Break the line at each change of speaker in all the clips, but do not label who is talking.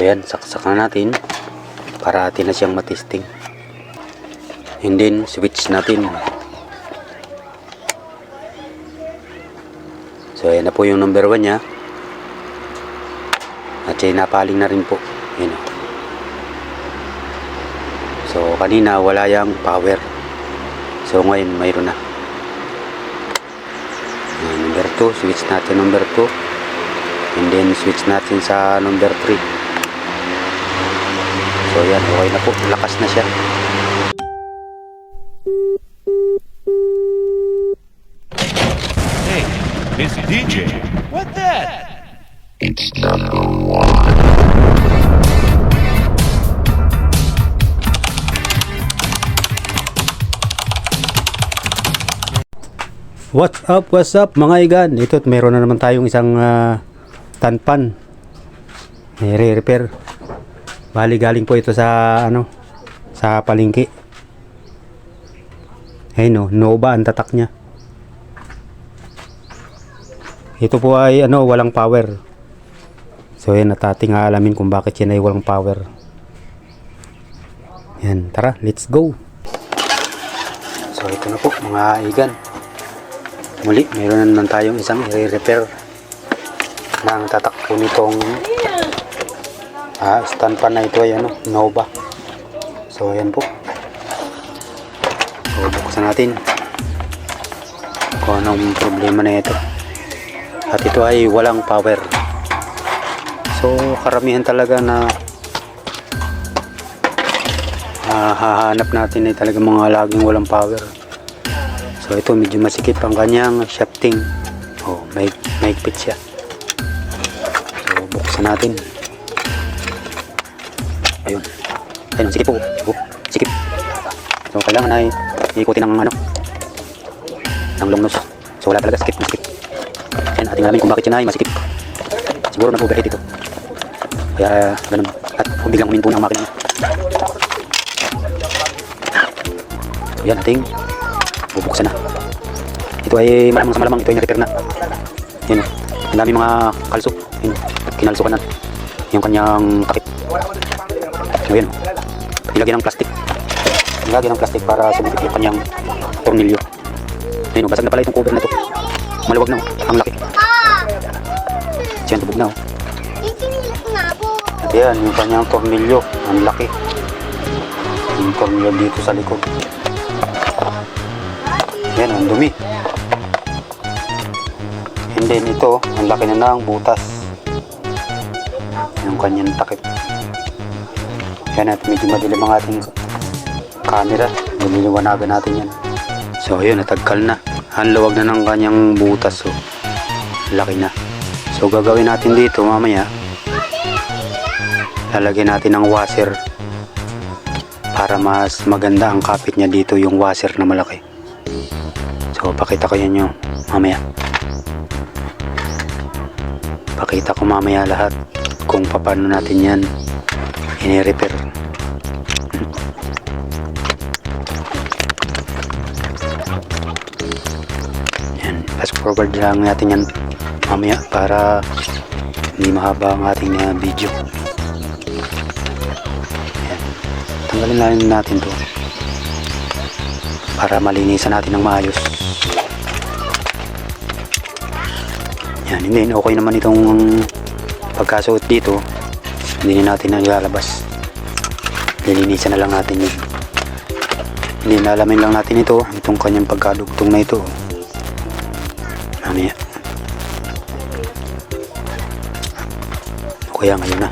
So yan, saksak na natin para atin na siyang matesting. And then, switch natin. So yan na po yung number 1 niya. At siya napaling na rin po. Yan. So kanina wala yung power. So ngayon mayroon na. Number 2, switch natin number 2. And then switch natin sa number 3. So yan, okay na po. Lakas na siya.
Hey, it's DJ. What that?
What's up, what's up mga igan? Ito, meron na naman tayong isang ah, tanpan. May re-repair. Bali galing po ito sa ano, sa palengke. Ayun no, Nova ang tatak niya. Ito po ay ano, walang power. So yan, natating alamin kung bakit yan ay walang power. Yan, tara, let's go. So ito na po mga igan. Muli, meron na naman tayong isang i-repair ng tatak po nitong ah, stand pan na ito ay ano, Nova. So ayan po. So buksan natin kung anong problema na ito. At ito ay walang power. So karamihan talaga na ah, hahanap natin ay talaga mga laging walang power. So ito medyo masikip ang kanyang shafting. Oh, may maigpit siya. So buksan natin. Ayun. Ayun, sikip po. Oh, sikip. So kailangan ay ikutin ng ano ng long nose. So wala talaga sikip, masikip. Ayun, ating alamin kung bakit yan ay masikip. Siguro nag-overheat ito. Kaya ganun. At kung biglang uminto ng makina. So yan ating bubuksan na. Ito ay malamang sa malamang ito ay na-repair na. Yan. Ang dami mga kalso. Yan. Kinalsukan na. Yung kanyang takip. So yan. Nilagyan ng plastic. Nilagyan ng plastic para sumipit yung kanyang tornilyo. Ayun, basag na pala itong cover na ito. Maluwag na. oh. Ang laki. Yan, tubog na. oh.
Ikinilit nga po.
At yan, yung kanyang tornilyo. Ang laki. Yung tornilyo dito sa likod. Yan, ang dumi. And then ito, ang laki na ng butas. Yung kanyang takip. Yan at medyo madilim ang ating camera. Nililiwanagan natin yan. So ayun, natagkal na. Ang na ng kanyang butas. So, laki na. So gagawin natin dito mamaya. Lalagyan natin ng washer para mas maganda ang kapit niya dito yung washer na malaki. So, pakita ko yan yung mamaya. Pakita ko mamaya lahat kung paano natin yan ini-repair. Yan, fast forward lang natin yan mamaya para hindi mahaba ang ating uh, video. Yan. Tanggalin lang natin to para malinisan natin ng maayos. Yan, hindi okay naman itong pagkasuot dito. Hindi na natin nalalabas. Lilinisan na lang natin yun. Hindi nalamin lang natin ito, itong kanyang pagkadugtong na ito. Mamaya. Kuya, ngayon na.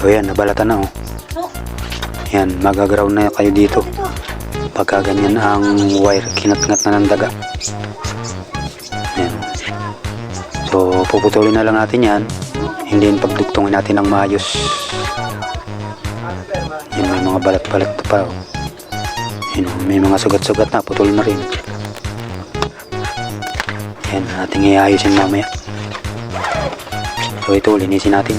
So yan, nabalatan na oh. Yan, magaground na kayo dito. Pagka ganyan ang wire, kinat-ngat na ng daga. Yan. So, puputulin na lang natin yan. Hindi din pagdugtungin natin ng maayos. Yan, may mga balat-balat pa. oh. Oh, may mga sugat-sugat na, putol na rin. Yan, ating iayos yan mamaya. So, ito, linisin natin.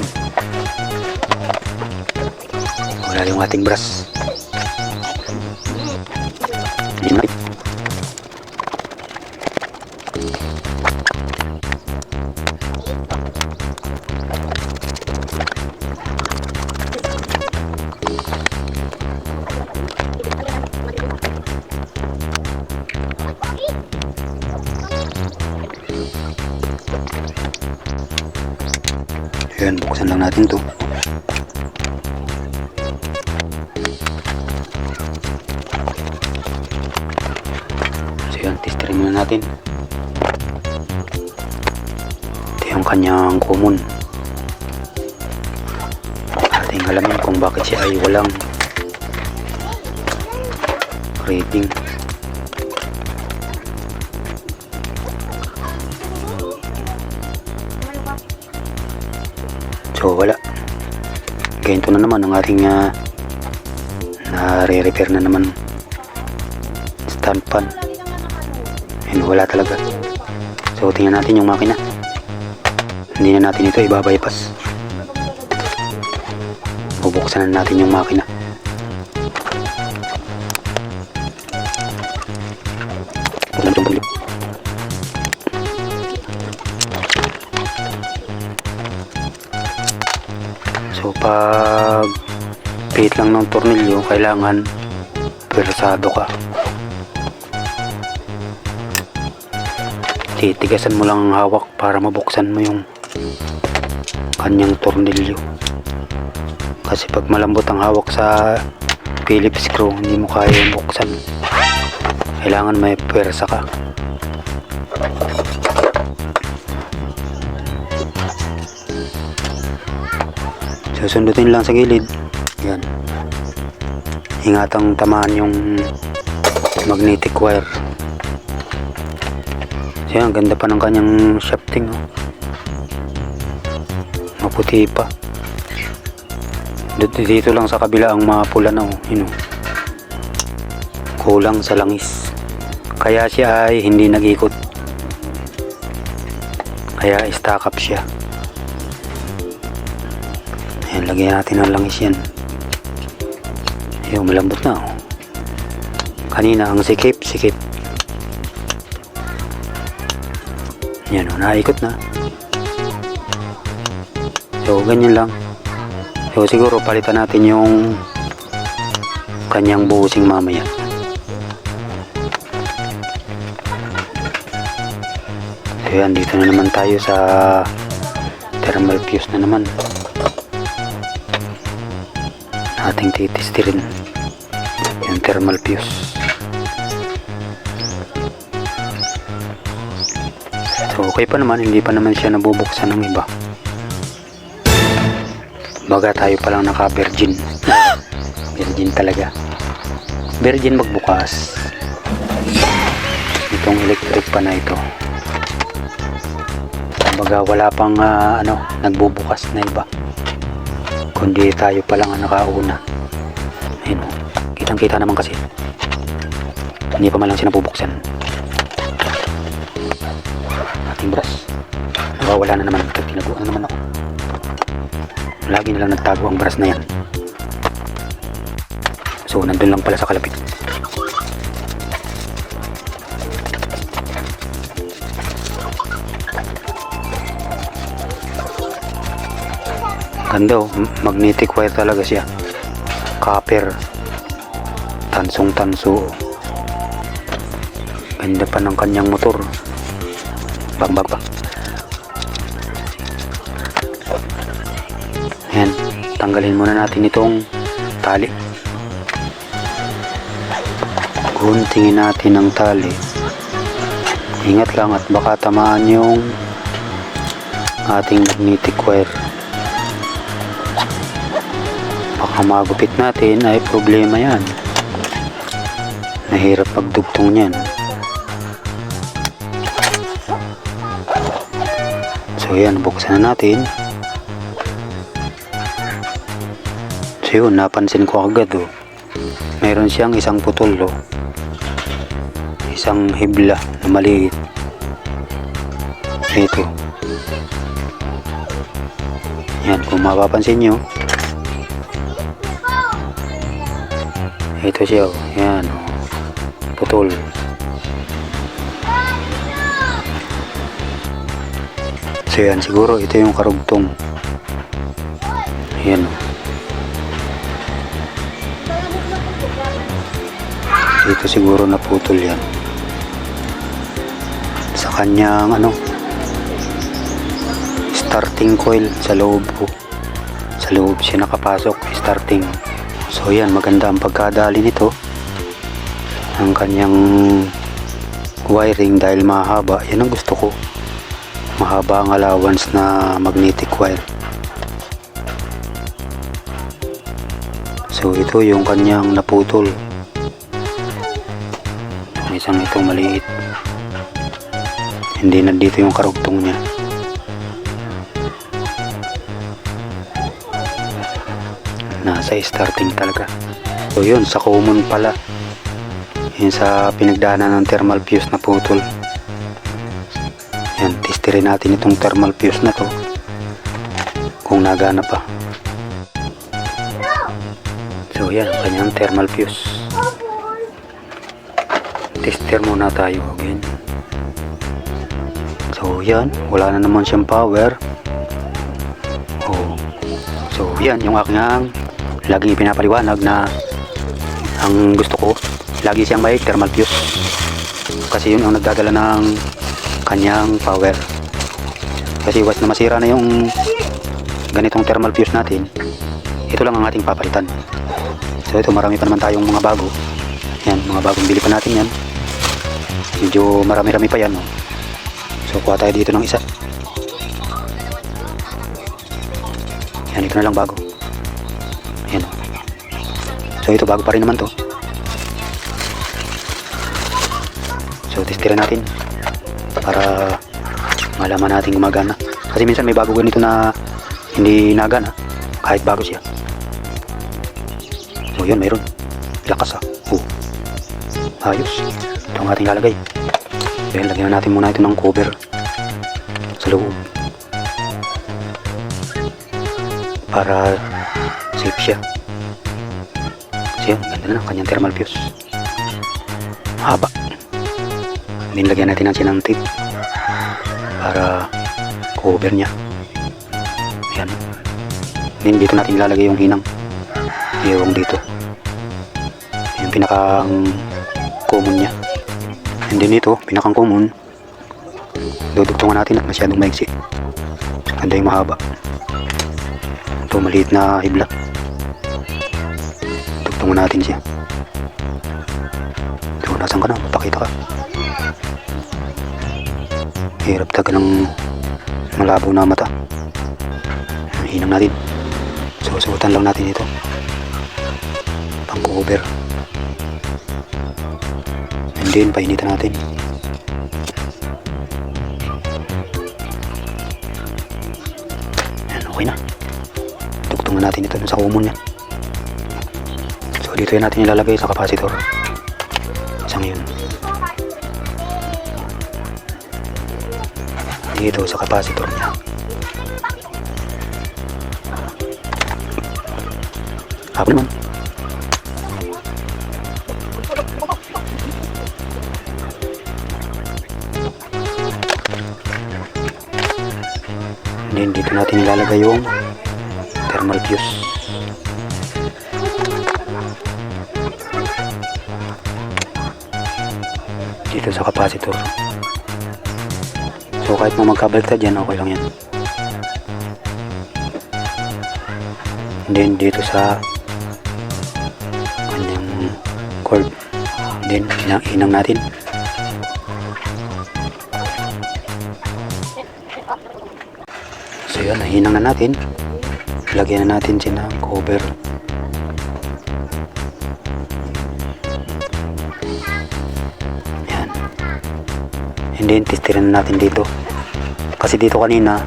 Wala yung ating brush. Ayan, buksan lang natin to. So yan, testerin muna natin. Ito yung kanyang common. Ating alamin kung bakit siya ay walang rating. So wala. Ganito na naman ang ating uh, nare-repair na naman stand pan. Ayun, wala talaga. So tingnan natin yung makina. Hindi na natin ito ibabypass. Bubuksan na natin yung makina. Lang ng tornilyo, kailangan persado ka. Titigasan mo lang ang hawak para mabuksan mo yung kanyang tornilyo. Kasi pag malambot ang hawak sa Phillips screw, hindi mo kaya buksan. Kailangan may pwersa ka. Susundutin lang sa gilid. Yan. Ingatang tamaan yung magnetic wire. So yan, ganda pa ng kanyang shafting. Oh. Maputi pa. Dito, dito lang sa kabila ang mapula na. Oh. Yun, oh. Kulang sa langis. Kaya siya ay hindi nag-ikot. Kaya stack up siya. Ayan, lagyan natin ng langis yan. Ayun, malambot na. Oh. Kanina, ang sikip, sikip. Yan, oh, naikot na. So, ganyan lang. So, siguro palitan natin yung kanyang buhusing mamaya. So, yan, dito na naman tayo sa thermal fuse na naman ating titistirin yung thermal fuse so okay pa naman hindi pa naman siya nabubuksan ng iba. Baga tayo pa lang naka virgin virgin talaga. Virgin magbukas. Itong electric pa na ito. Baga wala pang ah, ano nagbubukas na iba. Kundi tayo pa lang ang nakauna. Ayun o kitang kita naman kasi. Hindi pa man lang siya nabubuksan ating brush nawawala na naman tinaguan naman ako. Lagi na lang nagtago ang brush na yan. So nandun lang pala sa kalapit. Ganda oh, magnetic wire talaga siya. Copper. Tansong tanso. Ganda pa ng kanyang motor. Bang bang bang. Ayan, tanggalin muna natin itong tali. Guntingin natin ang tali. Ingat lang at baka tamaan yung ating magnetic wire baka magupit natin ay problema yan nahirap pagdugtong yan so yan buksan na natin. So yun napansin ko agad oh. Meron siyang isang putol oh. Isang hibla na maliit. Ito. Yan kung mapapansin nyo Ito siya, oh. Yan, oh. Putol. So yan, siguro ito yung karugtong. Yan, oh. Dito siguro naputol yan. Sa kanyang, ano, starting coil sa loob ko. Sa loob siya nakapasok, starting. So yan, maganda ang pagkadali nito. Ang kanyang wiring dahil mahaba, yan ang gusto ko. Mahaba ang allowance na magnetic wire. So ito yung kanyang naputol. Ang isang ito maliit. Hindi na dito yung karugtong niya. Nasa starting talaga. So yun, sa common pala. Yun sa pinagdaanan ng thermal fuse na putol. Yan, testirin natin itong thermal fuse na to. Kung nagana pa. So yan, kanyang thermal fuse. Tester muna tayo again. So yan, wala na naman siyang power. Oh. So yan, yung aking laging pinapaliwanag na ang gusto ko, lagi siyang may thermal fuse. Kasi yun ang nagdadala ng kanyang power. Kasi once na masira na yung ganitong thermal fuse natin, ito lang ang ating papalitan. So ito marami pa naman tayong mga bago. Yan, mga bagong bili pa natin yan. Medyo marami-rami pa yan. No? So kuha tayo dito ng isa. Yan, ito na lang bago. Yan. oh. So ito bago pa rin naman to. So testirin natin para malaman natin gumagana. Kasi minsan may bago ganito na hindi nagana kahit bago siya. So yun, mayroon. Lakas ah. Oh. Ayos. Ito ang ating lalagay. Then, lagyan na natin muna ito ng cover sa loob. Para safe siya. Kasi yan, ganda na ang kanyang thermal fuse. Haba. Then, lagyan natin ng tape para cover niya. Yan. Then, dito natin ilalagay yung hinang. Yung dito. Yung pinakang common niya. And then ito, pinakang common. Dudugtungan natin at masyadong maiksi. Ganda yung mahaba. Ito, maliit na hibla. Dugtungan natin siya. Ito, nasan ka na? Pakita ka. Hirap taga ng malabo na mata. Hinang natin. Susuotan lang natin ito. Pang cover. And then, painitan natin. Yan, okay na. Tugtungan natin ito sa common niya. Dito yan natin ilalagay sa capacitor. Isang yun. Dito sa capacitor niya. Hapon naman. Then dito natin ilalagay yung thermal fuse. Dito sa capacitor. So kahit mo magkabaliktad yan, okay lang yan. And then dito sa kanyang cord. Then inang, inang natin. So yun, nahinang na natin. Lagyan na natin siya ng cover. Then, testirin na natin dito. Kasi dito kanina,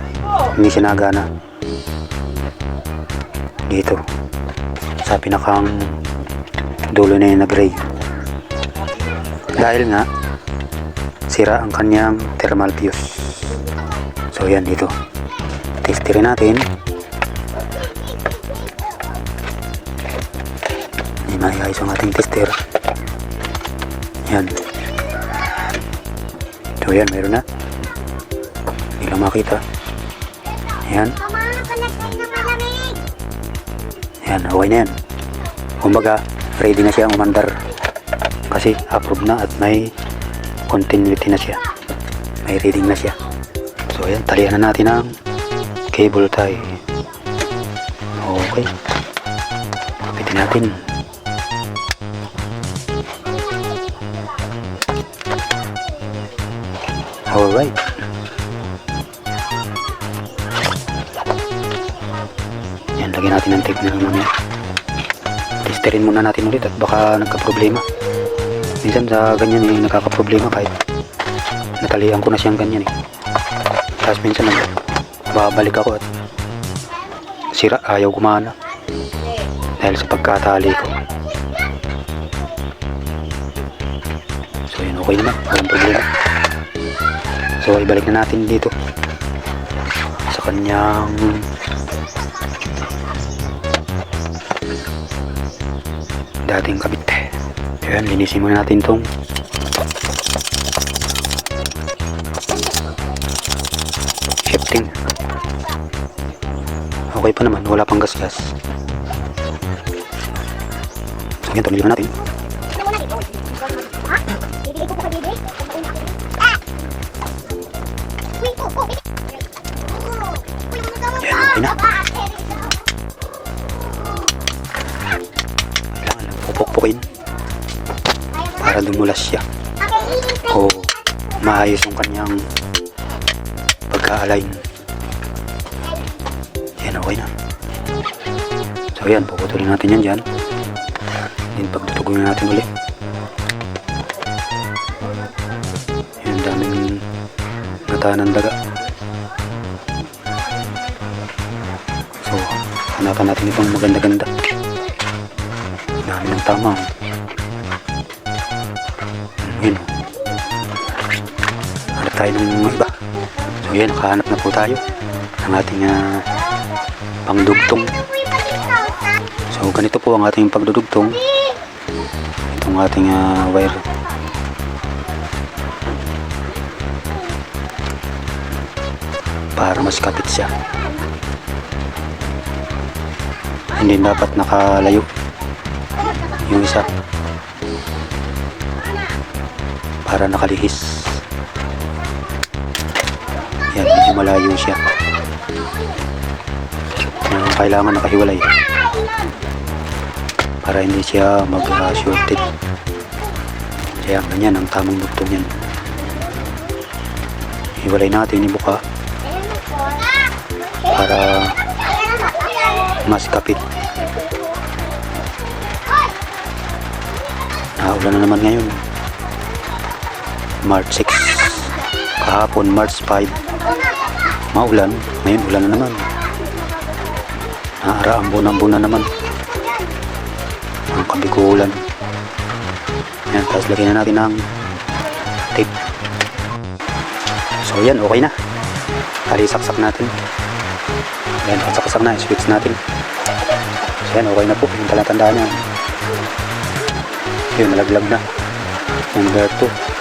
hindi siya nagana. Dito. Sa pinakang dulo na yung nag-ray. Dahil nga, sira ang kanyang thermal fuse. So yan dito. Testirin natin. Hindi maiayos ang ating tester. Yan. So yan, meron na. Hindi lang makita. Yan.
Mama, palagay na malamig.
Yan, okay na yan. Kumbaga, ready na siyang umandar. Kasi approved na at may continuity na siya. May reading na siya. So yan, talian na natin ang cable tie. Okay. Kapitin natin. Alright. Yan, lagyan natin ng tape na mamaya. Testerin muna natin ulit at baka nagka-problema. Minsan sa ganyan eh, nagkaka-problema kahit natalian ko na siyang ganyan eh. Tapos minsan nag babalik ako at sira, ayaw gumana. Dahil sa pagkatali ko. So yun, okay naman. Walang problema. So ibalik na natin dito sa kanyang dating kabit. Ayan, linisin muna natin tong shifting. Okay pa naman, wala pang gasgas. So yan, tumili natin. Na. Kailangan lang pupukpukin para dumulas siya. O maayos yung kanyang pagka-align. Yan, okay na. So yan, puputulin natin yan dyan. Then pagtutugin natin ulit. Yan, daming mata ng daga. Hanapan natin itong maganda-ganda. Dami ng tama. Yun. Hanap tayo ng iba. So yan, nakahanap na po tayo ng ating ah, pangdugtong. So ganito po ang ating pagdudugtong. Itong ating ah, wire. Para mas kapit siya. Hindi dapat nakalayo. Yung isa. para nakalihis. Yan, medyo malayo siya. Uh, kailangan nakahiwalay. Para hindi siya mag-shorted. Kaya ganyan ang tamang bugtong yan. Hiwalay natin yung buka para mas kapit. Naulan na naman ngayon. March 6 kahapon March 5 maulan. Ngayon ulan na naman. Naaraambon-ambon na naman. Ang kabikulan. Yan tapos lagyan na natin ng tape. So yan okay na. Kalisaksak natin yan saksak na switch natin so yan okay na po yung talatandaan yan yun nalaglag na number 2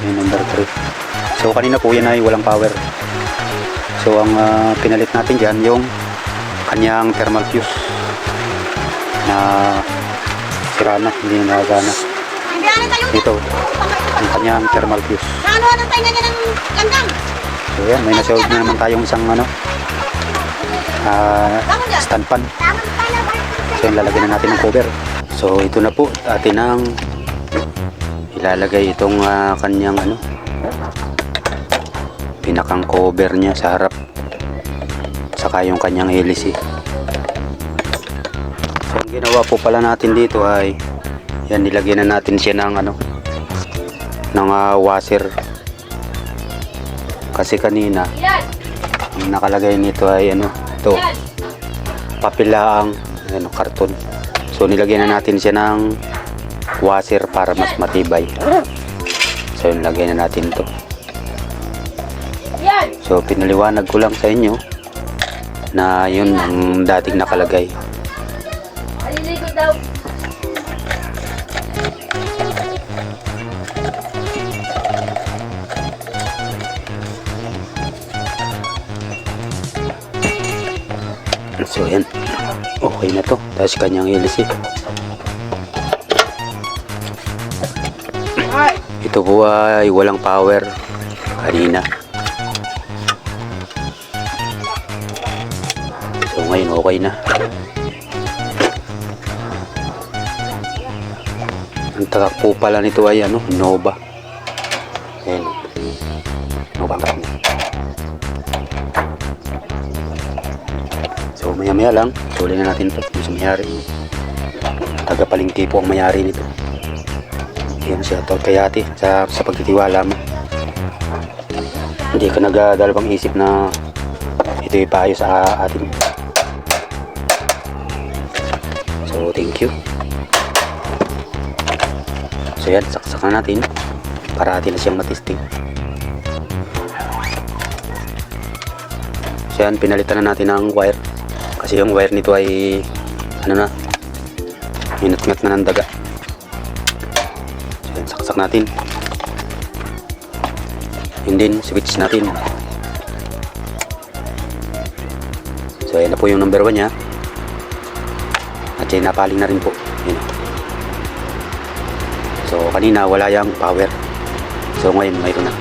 Yan, number 3. So, kanina po yan ay walang power. So, ang ah, pinalit natin dyan, yung kanyang thermal fuse na sira na, hindi na nagana.
Nandiyan tayo
Ito, ang kanyang thermal fuse.
Ano ano tayo na ng langgam?
So, yan, may nasolve na naman tayong isang ano, ah, stand pan. So, yan, lalagyan na natin ng cover. So, ito na po, atin ang ilalagay itong ah, kanyang ano, pinakang cover niya sa harap. Saka yung kanyang hélice. So, ang ginawa po pala natin dito ay, yan, nilagyan na natin siya ng ano, ng ah, washer. Kasi kanina, ang nakalagay nito ay ano, ito, papilaang ano, karton. So nilagyan na natin siya ng washer para mas matibay. So yun, lagyan na natin to. So pinaliwanag ko lang sa inyo na yun ang dating nakalagay. yan. Okay na to. Tapos kanyang ilis eh. Ito po ay walang power. Kanina. So ngayon okay na. Ang tagak po pala nito ay ano, Nova. Ayan. Nova ang So maya maya lang, tuloy na natin ito sa mayari. Tagapalingki po ang mayari nito. Ayan siya, to kay ate sa, sa pagtitiwala mo. Hindi ka nagdalawang isip na ito yung payo sa atin. So, thank you. So yan, saksak na natin para atin na siyang matisting. So yan, pinalitan na natin ng wire. Kasi yung wire nito ay ano na, minat-ngat na ng daga. So saksak natin. And then, switch natin. So, ayan na po yung number 1 niya. At yan, napaling na rin po. Yan. So, kanina wala yung power. So, ngayon mayroon na.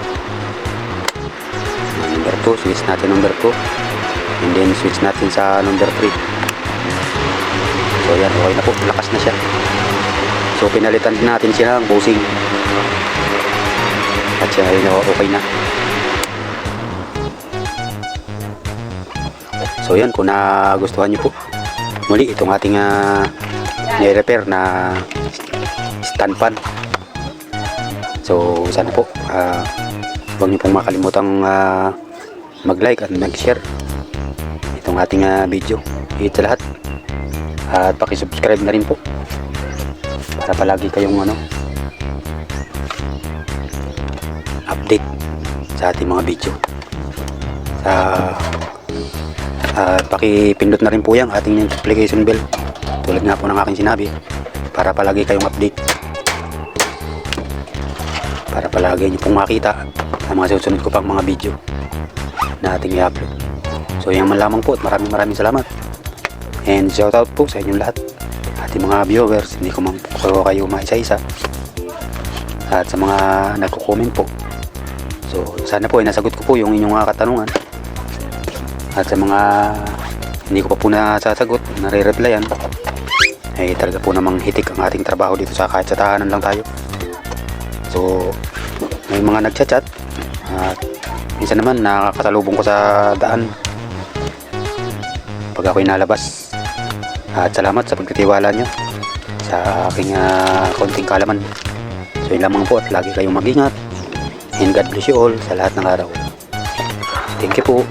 Number 2, switch natin number 2. And then, switch natin sa number 3. So, yan, okay na po. Lakas na siya. So, pinalitan natin siya ng bushing. At siya, ayun, okay na. So yan, kung nagustuhan nyo po, muli itong ating uh, ni-repair na stand fan. So sana po, ah, huwag nyo pong makalimutang ah, mag-like at mag-share itong ating ah, video. Higit sa lahat. At pakisubscribe na rin po para palagi kayong ano, update sa ating mga video. Sa at pakipindot na rin po yung ating notification bell tulad nga po ng aking sinabi para palagi kayong update para palagi nyo pong makita ang mga susunod ko pang mga video na ating i-upload so yan man lamang po at maraming maraming salamat. And shout out po sa inyong lahat. Ating mga viewers hindi ko man po kayo maisa-isa. At sa mga nagko-comment po. So sana po ay nasagot ko po yung inyong mga katanungan. At sa mga hindi ko pa po nasasagot, nare-replyan, ay talaga po namang hitik ang ating trabaho dito sa kahit sa tahanan lang tayo. So, may mga nagchat-chat. At minsan naman nakakasalubong ko sa daan pag ako'y nalabas. At salamat sa pagtitiwala nyo sa aking ah, konting kalaman. So, yun lamang po at lagi kayong mag-ingat. And God bless you all sa lahat ng araw. Thank you po.